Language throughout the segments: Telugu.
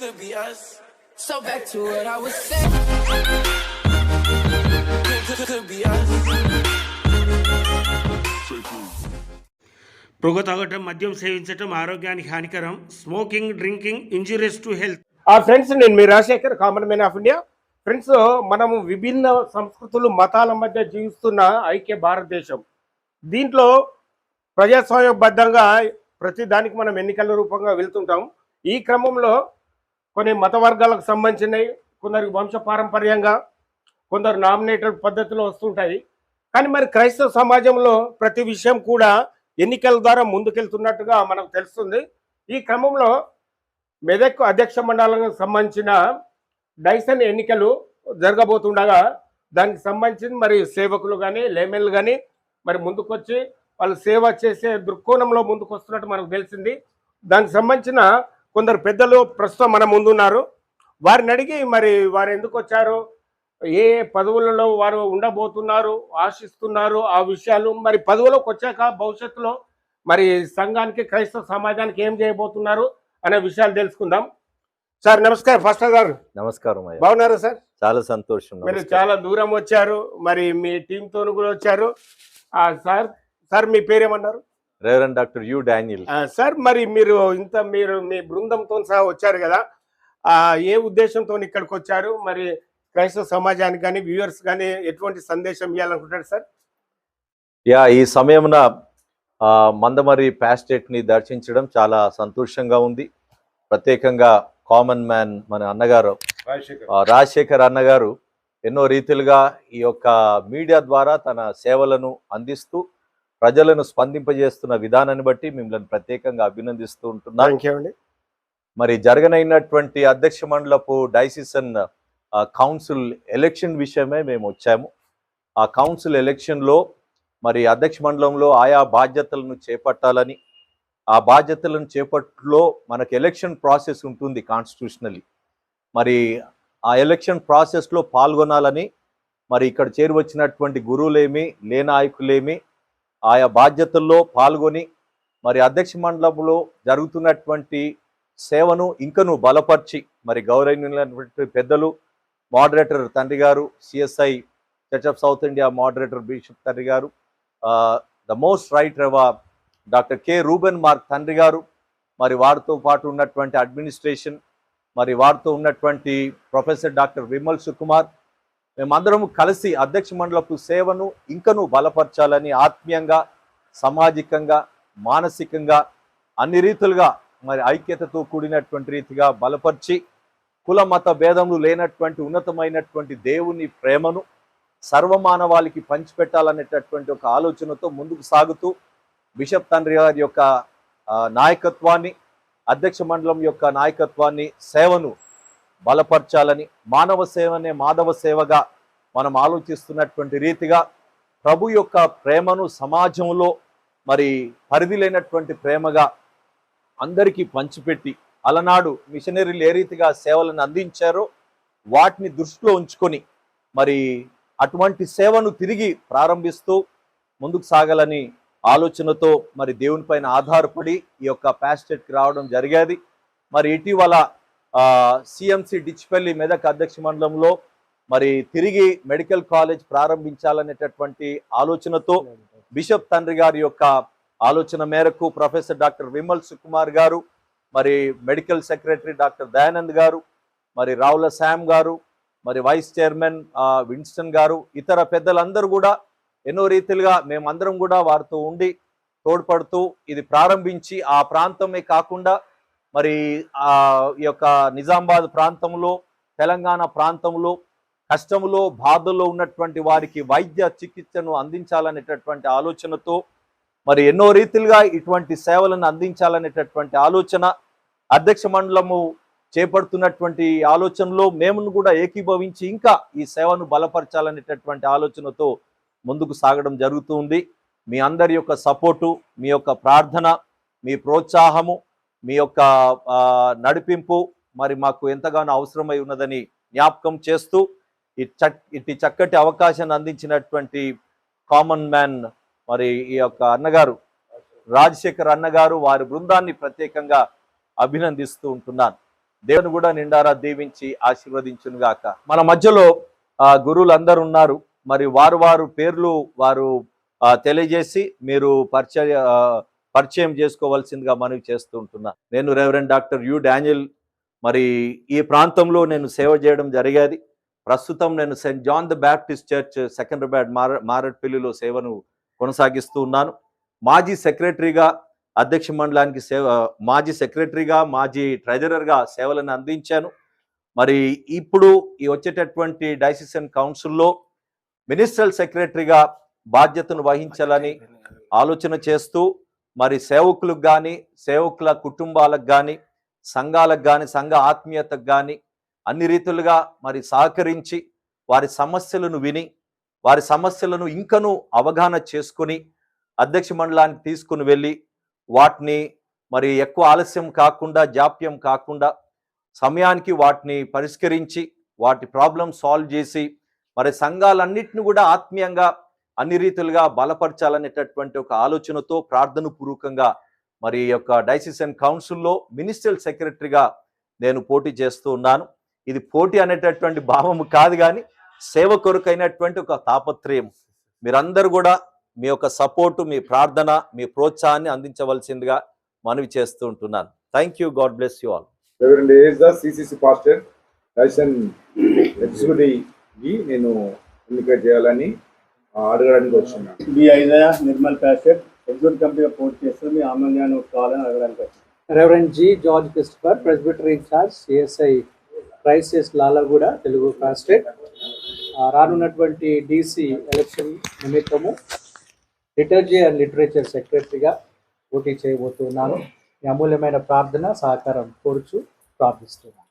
could be us. So back to what I was saying. Could, could, could be us. పొగ తాగటం మద్యం సేవించటం ఆరోగ్యానికి హానికరం smoking drinking injurious to health ఆ ఫ్రెండ్స్ నేను మీ Rajasekhar common man of India friends మనము విభిన్న సంస్కృతులు మతాల మధ్య జీవిస్తున్న ఐక్య భారతదేశం దీంట్లో ప్రజాస్వామ్యబద్ధంగా ప్రతి దానికి మనం ఎన్నికల రూపంగా వెళ్తుంటాం ఈ క్రమంలో కొన్ని మత వర్గాలకు సంబంధించినవి కొందరికి వంశ పారంపర్యంగా కొందరు నామినేటెడ్ పద్ధతిలో వస్తుంటాయి. కానీ మరి క్రైస్తవ సమాజంలో ప్రతి విషయం కూడా ఎన్నికల ద్వారా ముందుకెళ్తున్నట్టుగా మనకు తెలుస్తుంది. ఈ క్రమంలో మెదక్ అధ్యక్ష మండలానికి సంబంధించిన డైసన్ ఎన్నికలు జరగబోతుండగా దానికి సంబంధించి మరి సేవకులు కానీ లేమెన్లు కానీ మరి ముందుకొచ్చి వాళ్ళు సేవ చేసే దృక్కోణంలో ముందుకు వస్తున్నట్టు మనకు తెలిసింది. దానికి సంబంధించిన కొందరు పెద్దలు ప్రస్తుతం మన ముందున్నారు. వారిని అడిగి మరి వారు ఎందుకు వచ్చారు? ఏ పదవులలో వారు ఉండబోతున్నారు? ఆశిస్తున్నారు? ఆ విషయాలు మరి పదవులోకి వచ్చాక భవిష్యత్తులో మరి సంఘానికి క్రైస్తవ సమాజానికి ఏం చేయబోతున్నారు అనే విషయాలు తెలుసుకుందాం. సార్ నమస్కారం. ఫాస్టర్ గారు. నమస్కారం బాగున్నారా సార్? చాలా సంతోషం. మీరు. చాలా దూరం వచ్చారు. మరి మీ టీంతో కూడా వచ్చారు. సార్ సార్ మీ పేరేమన్నారు? Reverend doctor U Daniel sir మరి మీరు ఇంత మీరు మీ బృందంతో సహా వచ్చారు కదా ఆ, ఏ ఉద్దేశంతో ఇక్కడికి వచ్చారు? మరి క్రైస్తవ సమాజానికి కానీ వ్యూవర్స్ కానీ ఎటువంటి సందేశం ఇవ్వాలనుకుంటారు సార్? యా ఈ సమయమున మందమరి ప్యాస్టేట్ని దర్శించడం చాలా సంతోషంగా ఉంది. ప్రత్యేకంగా కామన్ మ్యాన్ మన అన్నగారు రాజశేఖర్ అన్నగారు ఎన్నో రీతిలుగా ఈ యొక్క మీడియా ద్వారా తన సేవలను అందిస్తూ ప్రజలను స్పందింపజేస్తున్న విధానాన్ని బట్టి మిమ్మల్ని ప్రత్యేకంగా అభినందిస్తూ ఉంటున్నాను మరి జరగనైనటువంటి అధ్యక్ష మండలపు డైసిసన్ కౌన్సిల్ ఎలక్షన్ విషయమే మేము వచ్చాము. ఆ కౌన్సిల్ ఎలక్షన్లో మరి అధ్యక్ష మండలంలో ఆయా బాధ్యతలను చేపట్టాలని ఆ బాధ్యతలను చేపట్టులో మనకు ఎలక్షన్ ప్రాసెస్ ఉంటుంది కాన్స్టిట్యూషనలీ. మరి ఆ ఎలక్షన్ ప్రాసెస్లో పాల్గొనాలని మరి ఇక్కడ చేరువచ్చినటువంటి గురువులేమి లేనాయకులేమి ఆయా బాధ్యతల్లో పాల్గొని మరి అధ్యక్ష మండలంలో జరుగుతున్నటువంటి సేవను ఇంకను బలపరిచి మరి గౌరవనీయులైనటువంటి పెద్దలు మోడరేటర్ తండ్రి గారు CSI church of South India moderator bishop తండ్రి గారు the most right rev doctor K Reuben Mark తండ్రి గారు మరి వారితో పాటు ఉన్నటువంటి అడ్మినిస్ట్రేషన్ మరి వారితో ఉన్నటువంటి ప్రొఫెసర్ డాక్టర్ విమల్ సుకుమార్ మేమందరం కలిసి అధ్యక్ష మండలపు సేవను ఇంకను బలపరచాలని ఆత్మీయంగా సామాజికంగా మానసికంగా అన్ని రీతులుగా మరి ఐక్యతతో కూడినటువంటి రీతిగా బలపరిచి కుల మత భేదములు లేనటువంటి ఉన్నతమైనటువంటి దేవుని ప్రేమను సర్వమానవాళికి పంచిపెట్టాలనేటటువంటి ఒక ఆలోచనతో ముందుకు సాగుతూ బిషప్ తండ్రి గారి యొక్క నాయకత్వాన్ని అధ్యక్ష మండలం యొక్క నాయకత్వాన్ని సేవను బలపరచాలని మానవ సేవనే మాధవ సేవగా మనం ఆలోచిస్తున్నటువంటి రీతిగా ప్రభు యొక్క ప్రేమను సమాజంలో మరి పరిధి లేనటువంటి ప్రేమగా అందరికీ పంచిపెట్టి అలనాడు మిషనరీలు ఏ రీతిగా సేవలను అందించారో వాటిని దృష్టిలో ఉంచుకొని మరి అటువంటి సేవను తిరిగి ప్రారంభిస్తూ ముందుకు సాగాలని ఆలోచనతో మరి దేవుని పైన ఆధారపడి ఈ యొక్క ప్యాస్టెట్కి రావడం జరిగేది. మరి ఇటీవల సిఎంసి డిచ్పల్లి మెదక్ అధ్యక్ష మండలంలో మరి తిరిగి మెడికల్ కాలేజ్ ప్రారంభించాలనేటటువంటి ఆలోచనతో బిషప్ తండ్రి గారి యొక్క ఆలోచన మేరకు ప్రొఫెసర్ డాక్టర్ విమల్ సుకుమార్ గారు మరి మెడికల్ సెక్రటరీ డాక్టర్ దయానంద్ గారు మరి రావుల శామ్ గారు మరి వైస్ చైర్మన్ విన్స్టన్ గారు ఇతర పెద్దలందరూ కూడా ఎన్నో రీతిలుగా మేమందరం కూడా వారితో ఉండి తోడ్పడుతూ ఇది ప్రారంభించి ఆ ప్రాంతమే కాకుండా మరి ఆ ఈ యొక్క నిజామాబాద్ ప్రాంతంలో తెలంగాణ ప్రాంతంలో కష్టంలో బాధల్లో ఉన్నటువంటి వారికి వైద్య చికిత్సను అందించాలనేటటువంటి ఆలోచనతో మరి ఎన్నో రీతిలుగా ఇటువంటి సేవలను అందించాలనేటటువంటి ఆలోచన అధ్యక్ష మండలము చేపడుతున్నటువంటి ఆలోచనలో మేము కూడా ఏకీభవించి ఇంకా ఈ సేవను బలపరచాలనేటటువంటి ఆలోచనతో ముందుకు సాగడం జరుగుతుంది మీ అందరి యొక్క సపోర్టు మీ యొక్క ప్రార్థన మీ ప్రోత్సాహము మీ యొక్క నడిపింపు మరి మాకు ఎంతగానో అవసరమై ఉన్నదని జ్ఞాపకం చేస్తూ ఈ చక్ చక్కటి అవకాశాన్ని అందించినటువంటి కామన్ మ్యాన్ మరి ఈ యొక్క అన్నగారు రాజశేఖర్ అన్నగారు వారి బృందాన్ని ప్రత్యేకంగా అభినందిస్తూ ఉంటున్నాను. దేవుని కూడా నిండారా దీవించి ఆశీర్వదించునుగాక. మన మధ్యలో గురువులు అందరు ఉన్నారు మరి వారు వారు పేర్లు వారు తెలియజేసి మీరు పరిచయ పరిచయం చేసుకోవాల్సిందిగా మనవి చేస్తూ ఉంటున్నా. నేను రెవరెండ్ డాక్టర్ యు డానియల్. మరి ఈ ప్రాంతంలో నేను సేవ చేయడం జరిగేది. ప్రస్తుతం నేను saint John the Baptist church Secunderabad మార మారట్పల్లిలో సేవను కొనసాగిస్తూ ఉన్నాను. మాజీ సెక్రటరీగా అధ్యక్ష మండలానికి సేవ మాజీ సెక్రటరీగా మాజీ ట్రెజరర్గా సేవలను అందించాను. మరి ఇప్పుడు ఈ వచ్చేటటువంటి డైసిషన్ కౌన్సిల్లో మినిస్ట్రల్ సెక్రటరీగా బాధ్యతను వహించాలని ఆలోచన చేస్తూ మరి సేవకులకు కానీ సేవకుల కుటుంబాలకు కానీ సంఘాలకు కానీ సంఘ ఆత్మీయతకు కానీ అన్ని రీతులుగా మరి సహకరించి వారి సమస్యలను విని వారి సమస్యలను ఇంకనూ అవగాహన చేసుకుని అధ్యక్ష మండలానికి తీసుకుని వెళ్ళి వాటిని మరి ఎక్కువ ఆలస్యం కాకుండా జాప్యం కాకుండా సమయానికి వాటిని పరిష్కరించి వాటి ప్రాబ్లం సాల్వ్ చేసి మరి సంఘాలన్నింటిని కూడా ఆత్మీయంగా అన్ని రీతులుగా బలపరచాలనేటటువంటి ఒక ఆలోచనతో ప్రార్థన పూర్వకంగా మరి యొక్క డైసిషన్ కౌన్సిల్లో మినిస్ట్రల్ సెక్రటరీగా నేను పోటీ చేస్తూ ఉన్నాను. ఇది పోటీ అనేటటువంటి భావము కాదు కానీ సేవ కొరకైనటువంటి ఒక తాపత్రయం. మీరందరూ కూడా మీ యొక్క సపోర్టు మీ ప్రార్థన మీ ప్రోత్సాహాన్ని అందించవలసిందిగా మనవి చేస్తూ ఉంటున్నాను. Thank you God bless you all CCC pastor executive నేను ఎన్నిక చేయాలని అడగడానికి వచ్చిన్నాను బి ఐదయ నిర్మల్ ప్యాసెట్ ఎగ్జిక్యూటివ్ కమిటీగా పోటీ చేస్తూ మీ ఆనందాన్ని కావాలని అడగడానికి వచ్చింది reverend G George Christopher presbytery in charge CSI crisis Lalaguda Telugu కాస్టేట్ రానున్నటువంటి డిసి ఎలక్షన్ నిమిత్తము లిటర్జీ అండ్ లిటరేచర్ సెక్రటరీగా పోటీ చేయబోతున్నాను. మీ అమూల్యమైన ప్రార్థన సహకారం కోరుచు ప్రార్థిస్తున్నాను.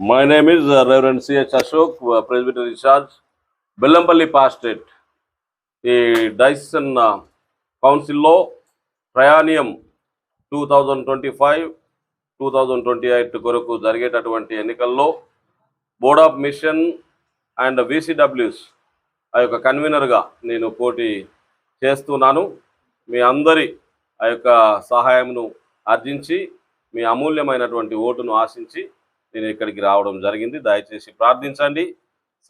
My name is uh, Reverend C.H. Ashok, uh, Presbytery Charge, Bellampalli pastorate ఈ డైసన్ కౌన్సిల్లో ప్రయాణియం two thousand twenty five two thousand twenty eight కొరకు జరిగేటటువంటి ఎన్నికల్లో బోర్డ్ ఆఫ్ మిషన్ అండ్ విసిడబ్ల్యూస్ ఆ యొక్క కన్వీనర్గా నేను పోటీ చేస్తున్నాను. మీ అందరి ఆ యొక్క సహాయంను ఆర్జించి మీ అమూల్యమైనటువంటి ఓటును ఆశించి నేను ఇక్కడికి రావడం జరిగింది. దయచేసి ప్రార్థించండి.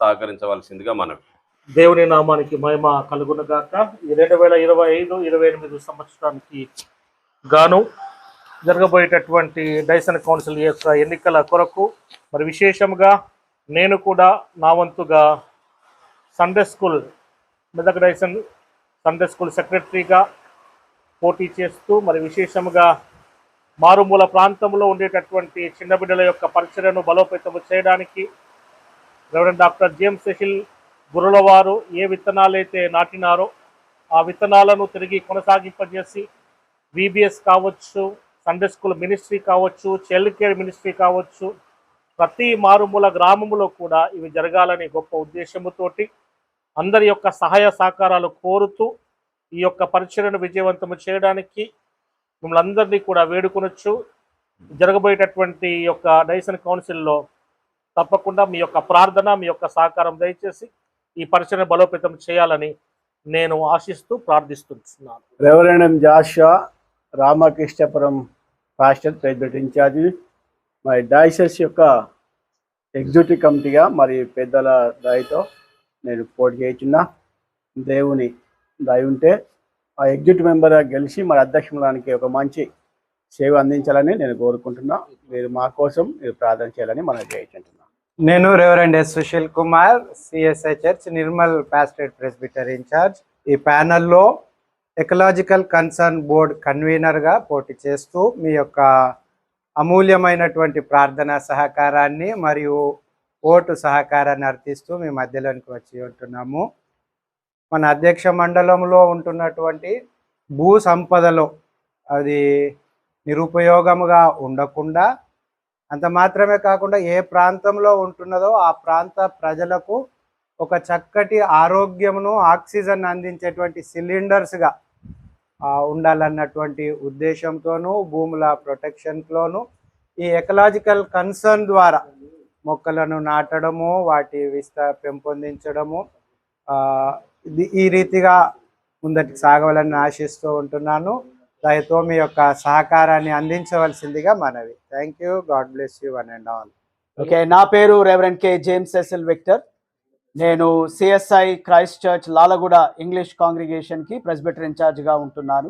సహకరించవలసిందిగా మనవి. దేవుని నామానికి మహిమ కలుగునగాక. ఈ రెండు వేల ఇరవై ఐదు ఇరవై ఎనిమిది సంవత్సరానికి గాను జరగబోయేటటువంటి డైసన్ కౌన్సిల్ యొక్క ఎన్నికల కొరకు మరి విశేషంగా నేను కూడా నా వంతుగా Sunday school Medak diocesan Sunday school సెక్రటరీగా పోటీ చేస్తూ మరి విశేషంగా మారుమూల ప్రాంతంలో ఉండేటటువంటి చిన్న బిడ్డల యొక్క పరిచయను బలోపేతం చేయడానికి రెవరెండ్ డాక్టర్ జేమ్స్ సెషిల్ గురుల వారు ఏ విత్తనాలైతే నాటినారో ఆ విత్తనాలను తిరిగి కొనసాగింపజేసి విబిఎస్ కావచ్చు సండే స్కూల్ మినిస్ట్రీ కావచ్చు చైల్డ్ కేర్ మినిస్ట్రీ కావచ్చు ప్రతి మారుమూల గ్రామంలో కూడా ఇవి జరగాలని గొప్ప ఉద్దేశముతోటి అందరి యొక్క సహాయ సహకారాలు కోరుతూ ఈ యొక్క పరిచయను విజయవంతం చేయడానికి మిమ్మల్ని అందరినీ కూడా వేడుకొనొచ్చు. జరగబోయేటటువంటి ఈ యొక్క డైసన్ కౌన్సిల్లో తప్పకుండా మీ యొక్క ప్రార్థన మీ యొక్క సహకారం దయచేసి ఈ పరిచయం బలోపేతం చేయాలని నేను ఆశిస్తూ ప్రార్థిస్తున్నాను. Reverend జాషా Ramakrishnapuram pastor president in charge మరి డైసెస్ యొక్క ఎగ్జిక్యూటివ్ కమిటీగా మరి పెద్దల దయతో నేను పోటీ చేయించిన దేవుని దయ ఉంటే ఆ ఎగ్జిక్యూటివ్ మెంబర్గా గెలిచి మరి అధ్యక్షులానికి ఒక మంచి సేవ అందించాలని నేను కోరుకుంటున్నా. మీరు మా కోసం మీరు ప్రార్థన చేయాలని మనం చేయించుంటున్నాం నేను reverend S Sushil Kumar CSI church Nirmal pastorate presbyter in-charge ఈ ప్యానెల్లో ఎకలాజికల్ కన్సర్న్ బోర్డ్ కన్వీనర్గా పోటీ చేస్తూ మీ యొక్క అమూల్యమైనటువంటి ప్రార్థన సహకారాన్ని మరియు ఓటు సహకారాన్ని అర్థిస్తూ మీ మధ్యలోనికి వచ్చి ఉంటున్నాము. మన అధ్యక్ష మండలంలో ఉంటున్నటువంటి భూ సంపదలో అది నిరుపయోగముగా ఉండకుండా అంత మాత్రమే కాకుండా ఏ ప్రాంతంలో ఉంటున్నదో ఆ ప్రాంత ప్రజలకు ఒక చక్కటి ఆరోగ్యమును ఆక్సిజన్ అందించేటువంటి సిలిండర్స్గా ఉండాలన్నటువంటి ఉద్దేశంతోనూ భూముల ప్రొటెక్షన్లోను ఈ ఎకలాజికల్ కన్సర్న్ ద్వారా మొక్కలను నాటడము వాటి విస్త పెంపొందించడము ఇది ఈ రీతిగా ముందటికి సాగవాలని ఆశిస్తూ ఉంటున్నాను. దయతో మీ యొక్క సహకారాన్ని అందించవలసిందిగా మనవి. Thank you God bless you one and all okay నా పేరు reverend K James SL Victor నేను CSI Christ church Lalaguda English కాంగ్రిగేషన్కి presbyter ఇన్ఛార్జ్గా ఉంటున్నాను.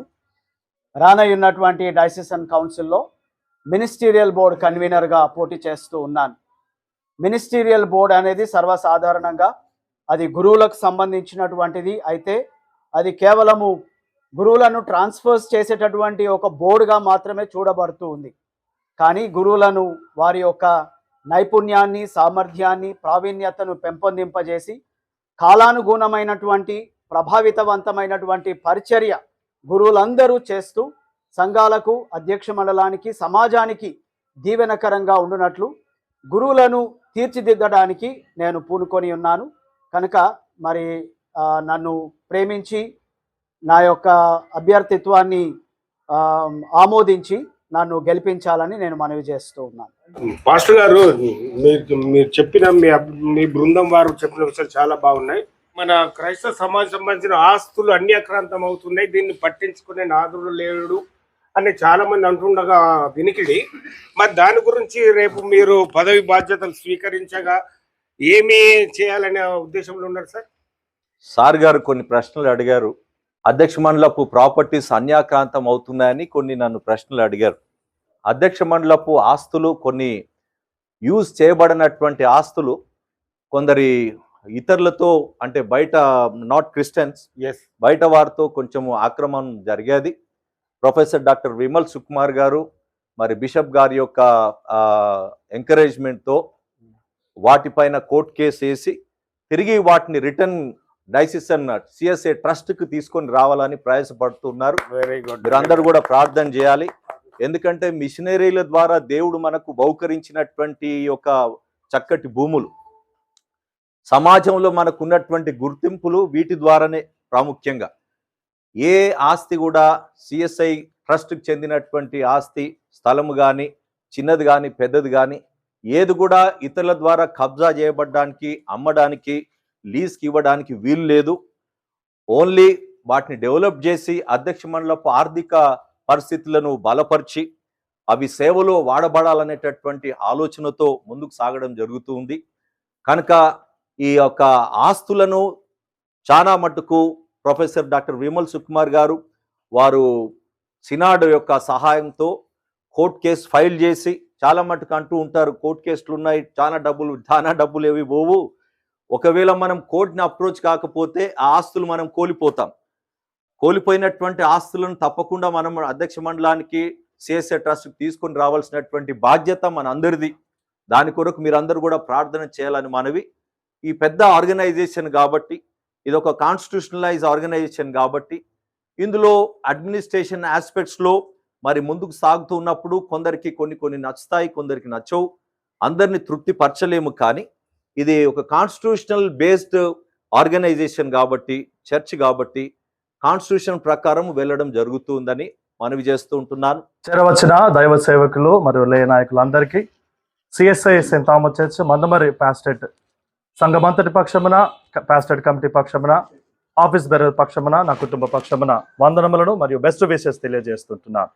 రానయ్యున్నటువంటి డైసిసన్ కౌన్సిల్లో మినిస్టీరియల్ బోర్డ్ కన్వీనర్గా పోటీ చేస్తూ ఉన్నాను. మినిస్టీరియల్ బోర్డ్ అనేది సర్వసాధారణంగా అది గురువులకు సంబంధించినటువంటిది. అయితే అది కేవలము గురువులను ట్రాన్స్ఫర్స్ చేసేటటువంటి ఒక బోర్డుగా మాత్రమే చూడబడుతూ ఉంది. కానీ గురువులను వారి యొక్క నైపుణ్యాన్ని సామర్థ్యాన్ని ప్రావీణ్యతను పెంపొందింపజేసి కాలానుగుణమైనటువంటి ప్రభావితవంతమైనటువంటి పరిచర్య గురువులందరూ చేస్తూ సంఘాలకు అధ్యక్ష మండలానికి సమాజానికి దీవెనకరంగా ఉండునట్లు గురువులను తీర్చిదిద్దడానికి నేను పూనుకొని ఉన్నాను. కనుక మరి నన్ను ప్రేమించి నా యొక్క అభ్యర్థిత్వాన్ని ఆ, ఆమోదించి నన్ను గెలిపించాలని నేను మనవి చేస్తూ ఉన్నాను. పాస్టర్ గారు మీరు మీరు చెప్పిన మీ మీ బృందం వారు చెప్పిన విషయాలు చాలా బాగున్నాయి. మన క్రైస్తవ సమాజం సంబంధించిన ఆస్తులు అన్యాక్రాంతం అవుతున్నాయి. దీన్ని పట్టించుకునే నాదుడు లేడు అని చాలా మంది అంటుండగా వినికిడి. మరి దాని గురించి రేపు మీరు పదవి బాధ్యతలు స్వీకరించగా ఏమి చేయాలనే ఉద్దేశంలో ఉన్నారు సార్? సార్ గారు కొన్ని ప్రశ్నలు అడిగారు. అధ్యక్ష మండలపు ప్రాపర్టీస్ అన్యాక్రాంతం అవుతున్నాయని కొన్ని నన్ను ప్రశ్నలు అడిగారు. అధ్యక్ష మండలపు ఆస్తులు కొన్ని యూజ్ చేయబడినటువంటి ఆస్తులు కొందరి ఇతరులతో అంటే బయట నాట్ క్రిస్టియన్స్ ఎస్ బయట వారితో కొంచెము ఆక్రమణ జరిగేది. ప్రొఫెసర్ డాక్టర్ విమల్ సుకుమార్ గారు మరి బిషప్ గారి యొక్క ఎంకరేజ్మెంట్తో వాటిపైన కోర్ట్ కేసు వేసి తిరిగి వాటిని రిటర్న్ డైసిసన్ సిఎస్ఏ ట్రస్ట్కి తీసుకొని రావాలని ప్రయాసపడుతున్నారు. వెరీ గుడ్ మీరందరూ కూడా ప్రార్థన చేయాలి. ఎందుకంటే మిషనరీల ద్వారా దేవుడు మనకు బహుకరించినటువంటి ఒక చక్కటి భూములు సమాజంలో మనకు ఉన్నటువంటి గుర్తింపులు వీటి ద్వారానే ప్రాముఖ్యంగా. ఏ ఆస్తి కూడా సిఎస్ఐ ట్రస్ట్కి చెందినటువంటి ఆస్తి స్థలము కానీ చిన్నది కానీ పెద్దది కానీ ఏది కూడా ఇతరుల ద్వారా కబ్జా చేయబడడానికి అమ్మడానికి లీజ్కి ఇవ్వడానికి వీలు లేదు. ఓన్లీ వాటిని డెవలప్ చేసి అధ్యక్ష మండలపు ఆర్థిక పరిస్థితులను బలపరిచి అవి సేవలో వాడబడాలనేటటువంటి ఆలోచనతో ముందుకు సాగడం జరుగుతూ ఉంది. కనుక ఈ యొక్క ఆస్తులను చాలా మటుకు ప్రొఫెసర్ డాక్టర్ విమల్ సుకుమార్ గారు వారు సినాడ్ యొక్క సహాయంతో కోర్ట్ కేసు ఫైల్ చేసి చాలా మటుకు అంటూ ఉంటారు కోర్ట్ కేసులు ఉన్నాయి చాలా డబ్బులు చాలా డబ్బులు ఏవి పోవు ఒకవేళ మనం కోర్టుని అప్రోచ్ కాకపోతే ఆ ఆస్తులు మనం కోల్పోతాం. కోల్పోయినటువంటి ఆస్తులను తప్పకుండా మనం అధ్యక్ష మండలానికి సిఎస్ఏ ట్రస్ట్కి తీసుకొని రావాల్సినటువంటి బాధ్యత మన అందరిది దాని కొరకు మీరందరూ కూడా ప్రార్థన చేయాలని మనవి. ఈ పెద్ద ఆర్గనైజేషన్ కాబట్టి ఇది ఒక కాన్స్టిట్యూషనలైజ్ ఆర్గనైజేషన్ కాబట్టి ఇందులో అడ్మినిస్ట్రేషన్ ఆస్పెక్ట్స్లో మరి ముందుకు సాగుతూ ఉన్నప్పుడు కొందరికి కొన్ని కొన్ని నచ్చుతాయి కొందరికి నచ్చవు. అందరిని తృప్తిపరచలేము కానీ ఇది ఒక కాన్స్టిట్యూషనల్ బేస్డ్ ఆర్గనైజేషన్ కాబట్టి చర్చ్ కాబట్టి కాన్స్టిట్యూషన్ ప్రకారం వెళ్ళడం జరుగుతుందని మనవి చేస్తూ ఉంటున్నాను. చేరవచ్చిన దైవ సేవకులు మరియు లే నాయకులందరికీ CSI saint Thomas church Mandamarri pastorate సంఘమంతటి పక్షమున ప్యాస్టెట్ కమిటీ పక్షమున ఆఫీస్ బెరర్ పక్షమున నా కుటుంబ పక్షమున వందనములను మరియు బెస్ట్ విషెస్ తెలియజేస్తుంటున్నాను.